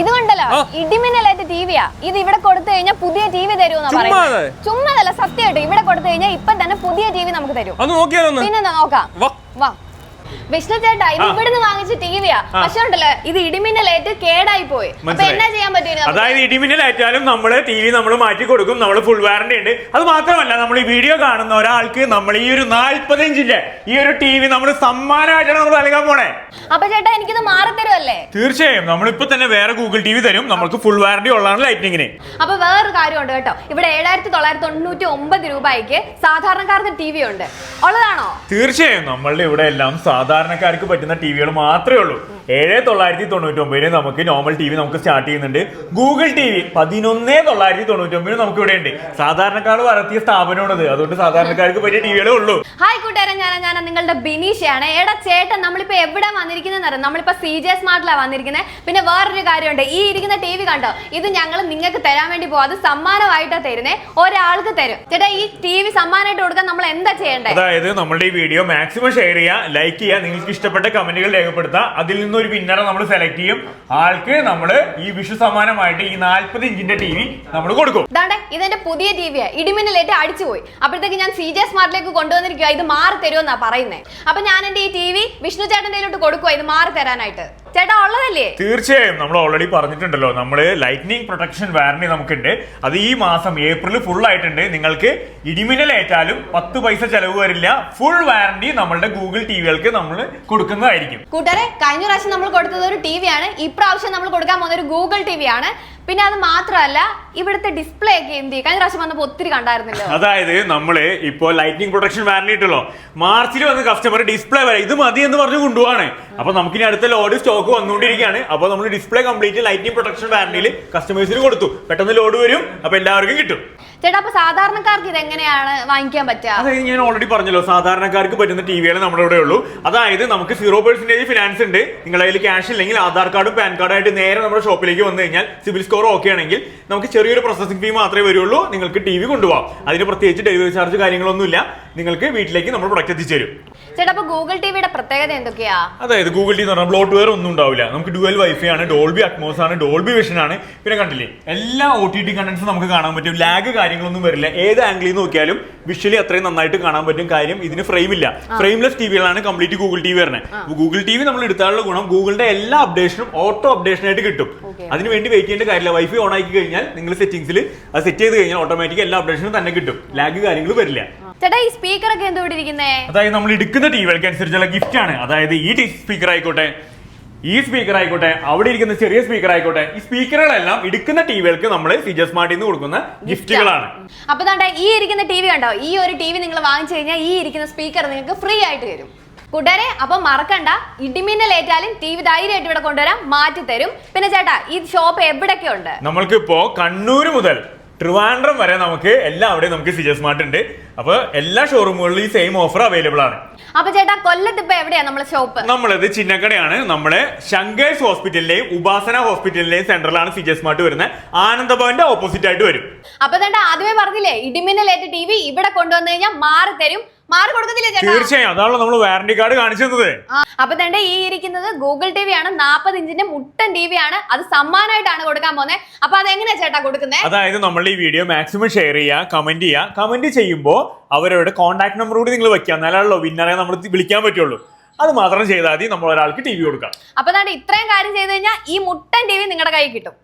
ഇതുകൊണ്ടല്ലോ ഇടിമിന്നലായിട്ട് ടിവിയാ. ഇത് ഇവിടെ കൊടുത്തു കഴിഞ്ഞാൽ പുതിയ ടി വി തരുമെന്നാ? പറയുന്നത്. ചുമ്മാതല്ല സത്യമായിട്ട്. ഇവിടെ കൊടുത്തു കഴിഞ്ഞാൽ ഇപ്പൊ തന്നെ പുതിയ ടി വി നമുക്ക് തരും. പിന്നെ നോക്കാം. വാ. വിഷ്ണു ചേട്ടാ ഇത് ഇവിടുന്ന് വാങ്ങിച്ച ടിവിയാ. പക്ഷെ ഉണ്ടല്ലോ ഇത് ഇടിമിന്നലേറ്റ് കേടായി പോയി. അപ്പൊ. എന്നാ ചെയ്യാൻ പറ്റും അതായത് ഇടിമിന്നലേറ്റാലും നമ്മൾ ടി വി നമ്മൾ മാറ്റി കൊടുക്കും നമ്മൾ ഫുൾ വാറന്റി ഉണ്ട്. അത് മാത്രമല്ല നമ്മൾ ഈ വീഡിയോ കാണുന്ന ഒരാൾക്ക് നമ്മൾ ഈ ഒരു നാല്പത്തിയഞ്ചിന്റെ ഈ ഒരു ടി വി നമ്മൾ സമ്മാനമായിട്ടാണ് നമ്മൾ നൽകാൻ പോണേ. അപ്പൊ ചേട്ടാ എനിക്കിത് മാറി തരുമല്ലേ തീർച്ചയായും. നമ്മളിപ്പോ തന്നെ വേറെ ഗൂഗിൾ ടി വി തരും. നമുക്ക് ഫുൾ വാറന്റി ഉള്ളതാണ് ലൈറ്റിനിങ്ങിന് അപ്പൊ വേറൊരു കാര്യമുണ്ട് കേട്ടോ. ഇവിടെ ഏഴായിരത്തി തൊള്ളായിരത്തി തൊണ്ണൂറ്റി ഒമ്പത് രൂപയ്ക്ക് സാധാരണക്കാർക്ക് ടി വി ഉണ്ട് ഉള്ളതാണോ? തീർച്ചയായും നമ്മളുടെ ഇവിടെ എല്ലാം സാധാരണക്കാർക്ക് പറ്റുന്ന ടി വികൾ മാത്രമേ ഉള്ളൂ. ഏഴ് തൊള്ളായിരത്തി തൊണ്ണൂറ്റി ഒമ്പതിന് നമുക്ക് നോർമൽ ടി വി നമുക്ക് സ്റ്റാർട്ട് ചെയ്യുന്നുണ്ട്. ഗൂഗിൾ ടി വി പതിനൊന്ന് തൊള്ളായിരത്തി തൊണ്ണൂറ്റി ഒമ്പതിന് നമുക്ക് ഇവിടെ ഉണ്ട് സാധാരണക്കാർ വളർത്തിയ സ്ഥാപനമാണത്. അതുകൊണ്ട് സാധാരണക്കാർക്ക് പറ്റിയ ടിവികളേ ഉള്ളൂ. ഹായ് കൂട്ടുകാരൻ ഞാൻ ഞാൻ നിങ്ങളുടെ ബിനീഷയാണ്. എടാ ചേട്ടൻ നമ്മളിപ്പോ എവിടെ വന്നിരിക്കുന്നത് അറിയാം? നമ്മളിപ്പോ സി ജെ സ്മാർട്ടിലാണ് വന്നിരിക്കുന്നത് പിന്നെ വേറൊരു കാര്യമുണ്ട്. ഈ ഇരിക്കുന്ന ടി വി കണ്ടോ? ഇത് ഞങ്ങൾ നിങ്ങൾക്ക് തരാൻ വേണ്ടി പോകും അത് സമ്മാനമായിട്ടാ തരുന്നേ. ഒരാൾക്ക് തരും. ചേട്ടാ ഈ ടി വി സമ്മാനമായിട്ട് കൊടുക്കാൻ നമ്മൾ എന്താ ചെയ്യേണ്ടത് അതായത് നമ്മളുടെ ഈ വീഡിയോ മാക്സിമം ഷെയർ ചെയ്യുക ലൈക്ക് ചെയ്യുക നിങ്ങൾക്ക് ഇഷ്ടപ്പെട്ട കമന്റുകൾ രേഖപ്പെടുത്തുക അതിൽ നിന്നൊരു വിന്നറെ നമ്മൾ സെലക്ട് ചെയ്യും. ആൾക്ക് നമ്മൾ ഈ വിഷു സമ്മാനമായിട്ട് ഈ നാല്പത് ഇഞ്ചിന്റെ ടി വി നമ്മൾ കൊടുക്കും. ഇതാണ്ടെ ഇതെന്റെ പുതിയ ടി വിയാ ഇടിമിന്നലേറ്റ് അടിച്ചു പോയി. അപ്പോഴത്തേക്ക് ഞാൻ സി ജെ സ്മാർട്ടിലേക്ക് കൊണ്ടുവന്നിരിക്കുക ഇത് മാറി തരുമെന്നാ പറയുന്നത് അപ്പൊ ഞാൻ എന്റെ ഈ ടി വി വിഷ്ണു കയ്യിലോട്ട് കൊടുക്കുക ഇത് മാറി തരാനായിട്ട്. ചേട്ടാ ഉള്ളതല്ലേ? തീർച്ചയായും. നമ്മൾ ഓൾറെഡി പറഞ്ഞിട്ടുണ്ടല്ലോ. നമ്മൾ ലൈറ്റ്നിങ് പ്രൊട്ടക്ഷൻ വാറന്റി നമുക്കുണ്ട്. അത് ഈ മാസം ഏപ്രിൽ ഫുൾ ആയിട്ടുണ്ട്. നിങ്ങൾക്ക് ഇടിമിന്നൽ ഏറ്റാലും പത്ത് പൈസ ചെലവ് വരില്ല. ഫുൾ വാറണ്ടി നമ്മളുടെ ഗൂഗിൾ ടിവികൾക്ക് നമ്മൾ കൊടുക്കുന്നതായിരിക്കും. കൂട്ടുകാരെ കഴിഞ്ഞ പ്രാവശ്യം നമ്മൾ കൊടുത്തത് ഒരു ടി വി ആണ് ഇപ്രാവശ്യം നമ്മൾ കൊടുക്കാൻ പോകുന്ന ഒരു ഗൂഗിൾ ടി വി ആണ് പിന്നെ അത് മാത്രമല്ല ഇവിടുത്തെ ഡിസ്പ്ലേ ഒക്കെ എന്ത് ചെയ്യും? കഴിഞ്ഞ പ്രാവശ്യം വന്നപ്പോൾ ഒത്തിരി കണ്ടായിരുന്നില്ല. അതായത് നമ്മൾ ഇപ്പോ ലൈറ്റിംഗ് പ്രൊട്ടക്ഷൻ വാറന്റി മാർച്ചിൽ വന്ന് കസ്റ്റമർ ഡിസ്പ്ലേ വരെ ഇത് മതി എന്ന് പറഞ്ഞു കൊണ്ടുപോവാണ്. അപ്പൊ നമുക്കിനി അടുത്ത ലോഡ് സ്റ്റോക്ക് വന്നുകൊണ്ടിരിക്കുകയാണ്. അപ്പൊ നമ്മൾ ഡിസ്പ്ലേ കംപ്ലീറ്റ് ലൈറ്റിംഗ് പ്രൊട്ടക്ഷൻ വാറണിയിൽ കസ്റ്റമേഴ്സിന് കൊടുത്തു. പെട്ടെന്ന് ലോഡ് വരും. അപ്പൊ എല്ലാവർക്കും കിട്ടും. ചേട്ടാ അപ്പൊ സാധാരണക്കാർക്ക് ഇത് എങ്ങനെയാണ് വാങ്ങിക്കാൻ പറ്റുക? അതായത് ഞാൻ ഓൾറെഡി പറഞ്ഞല്ലോ സാധാരണക്കാർക്ക് പറ്റുന്ന ടി വികളെ നമ്മുടെ ഇവിടെ ഉള്ളൂ. അതായത് നമുക്ക് സീറോ പെർസെന്റേജ് ഫിനാൻസ് ഉണ്ട്. നിങ്ങളുടെ കയ്യിൽ ക്യാഷ് ഇല്ലെങ്കിൽ ആധാർ കാർഡും പാൻ കാർഡും ആയിട്ട് നേരെ നമ്മുടെ ഷോപ്പിലേക്ക് വന്നു കഴിഞ്ഞാൽ സിബിൽ സ്കോർ ഓക്കെ ആണെങ്കിൽ നമുക്ക് ചെറിയൊരു പ്രോസസിംഗ് ഫീ മാത്രമേ വരുള്ളൂ. നിങ്ങൾക്ക് ടി വി കൊണ്ടുപോകാം അതിന് പ്രത്യേകിച്ച് ഡെലിവറി ചാർജ് കാര്യങ്ങളൊന്നുമില്ല. നിങ്ങൾക്ക് വീട്ടിലേക്ക് നമ്മൾ പ്രൊഡക്റ്റ് എത്തിച്ചേരും. ചേട്ടാ അപ്പൊ ഗൂഗിൾ ടിവിയുടെ പ്രത്യേകത എന്തൊക്കെയാ? അതായത് ഗൂഗിൾ ടി എന്ന് പറഞ്ഞാൽ ബ്ലോട്ട് വെയർ ഒന്നും ഉണ്ടാവില്ല. നമുക്ക് ഡുവൽ വൈഫൈ ആണ് ഡോൾബി അറ്റ്മോസ് ആണ് ഡോൾബി വിഷൻ ആണ്. പിന്നെ കണ്ടില്ലേ? എല്ലാ ഒ ടി ടി കണ്ടന്റ്സും നമുക്ക് കാണാൻ പറ്റും. ലാഗ് കാര്യങ്ങളൊന്നും വരില്ല. ഏത് ആംഗിളിൽ നോക്കിയാലും വിഷ്വലി അത്രയും നന്നായിട്ട് കാണാൻ പറ്റും കാര്യം. ഇതിന് ഫ്രെയിം ഇല്ല. ഫ്രെയിംലെസ് ടിവികളാണ് കംപ്ലീറ്റ് ഗൂഗിൾ ടി വി വരുന്നത്. ഗൂഗിൾ ടി വി നമ്മൾ എടുത്താലുള്ള ഗുണം ഗൂഗിളിന്റെ എല്ലാ അപ്ഡേഷനും ഓട്ടോ അപ്ഡേഷൻ ആയിട്ട് കിട്ടും. Okay. അതിന് വേണ്ടി വെയിറ്റ് ചെയ്യേണ്ട കാര്യമില്ല. വൈഫൈ ഓൺ ആക്കി കഴിഞ്ഞാൽ നിങ്ങൾ സെറ്റിംഗ്സിൽ അത് സെറ്റ് ചെയ്ത് കഴിഞ്ഞാൽ ഓട്ടോമാറ്റിക് എല്ലാ അപ്ഡേഷനും തന്നെ കിട്ടും. ലാഗ് കാര്യങ്ങൾ വരില്ല. ചേട്ടാ ഈ സ്പീക്കർ ഒക്കെ അതായത് നമ്മൾ എടുക്കുന്ന ടിവികൾക്ക് അനുസരിച്ചുള്ള ഗിഫ്റ്റ് ആണ്. അതായത് ഈ സ്പീക്കർ ആയിക്കോട്ടെ ഈ സ്പീക്കർ ആയിക്കോട്ടെ അവിടെ ഇരിക്കുന്ന ചെറിയ സ്പീക്കർ ആയിക്കോട്ടെ ഈ സ്പീക്കറുകളെല്ലാം എടുക്കുന്ന ടിവികൾക്ക് നമ്മൾ സിജ സ്മാർട്ടിൽ നിന്ന് കൊടുക്കുന്ന ഗിഫ്റ്റുകളാണ് അപ്പൊ ദാണ്ടെ ഈ ഇരിക്കുന്ന ടി വി കണ്ടോ? ഈ ഒരു ടി വി നിങ്ങൾ വാങ്ങിച്ചു കഴിഞ്ഞാൽ ഈ ഇരിക്കുന്ന സ്പീക്കർ നിങ്ങൾക്ക് ഫ്രീ ആയിട്ട് തരും. കൂട്ടുകാരെ അപ്പൊ മറക്കണ്ട ഇടിമിന്നൽ ഏറ്റാലും ടി വി ധൈര്യമായിട്ട് ഇവിടെ കൊണ്ടുവരാം മാറ്റി തരും പിന്നെ ചേട്ടാ ഈ ഷോപ്പ് എവിടെയൊക്കെ ഉണ്ട് നമ്മൾക്ക് ഇപ്പോ കണ്ണൂർ മുതൽ ട്രിവാൻഡ്രം വരെ നമുക്ക് എല്ലാം അവിടെ നമുക്ക് സിജ സ്മാർട്ട് ഉണ്ട്. അപ്പൊ എല്ലാ ഷോറൂമുകളിലും ഈ സെയിം ഓഫർ അവൈലബിൾ ആണ്. അപ്പൊ ചേട്ടാ കൊല്ലത്ത് ഇപ്പൊ എവിടെയാ നമ്മളെ ഷോപ്പ് നമ്മളത് ചിന്നക്കടയാണ്. നമ്മളെ ശങ്കേഴ്സ് ഹോസ്പിറ്റലിലെയും ഉപാസന ഹോസ്പിറ്റലിലെയും സെന്ററിലാണ് സിജ സ്മാർട്ട് വരുന്നത്. ആനന്ദഭവന്റെ ഓപ്പോസിറ്റ് ആയിട്ട് വരും. അപ്പൊ ചേട്ടാ ആദ്യമേ പറഞ്ഞില്ലേ ഇടിമിന്നലേറ്റ ടി വി ഇവിടെ കൊണ്ടുവന്നു കഴിഞ്ഞാൽ മാറി തരും. മാറി കൊടുക്കത്തില്ലേ ചേട്ടാ? തീർച്ചയായും. അതാണല്ലോ നമ്മൾ വാറന്റി കാർഡ് കാണിച്ചു തന്നത്. ആ, അപ്പൊ തന്നെ ഈ ഇരിക്കുന്നത് ഗൂഗിൾ ടി വി ആണ്. നാൽപ്പത് ഇഞ്ചിന്റെ മുട്ടൻ ടി വി ആണ്. അത് സമ്മാനമായിട്ടാണ് കൊടുക്കാൻ പോകുന്നത് അപ്പൊ അതെങ്ങനെയാ ചേട്ടാ കൊടുക്കുന്നത് അതായത് നമ്മൾ ഈ വീഡിയോ മാക്സിമം ഷെയർ ചെയ്യുക കമന്റ് ചെയ്യുക കമന്റ് ചെയ്യുമ്പോൾ അവരുടെ കോൺടാക്ട് നമ്പർ കൂടി നിങ്ങൾ വെക്കുക. എന്നാലാണല്ലോ വിന്നറെ നമ്മൾ വിളിക്കാൻ പറ്റുള്ളൂ. അത് മാത്രം ചെയ്താൽ മതി നമ്മൾ ഒരാൾക്ക് ടി വി കൊടുക്കാം. അപ്പൊ ഇത്രയും കാര്യം ചെയ്ത് കഴിഞ്ഞാൽ ഈ മുട്ടൻ ടി വി നിങ്ങളുടെ കയ്യിൽ കിട്ടും.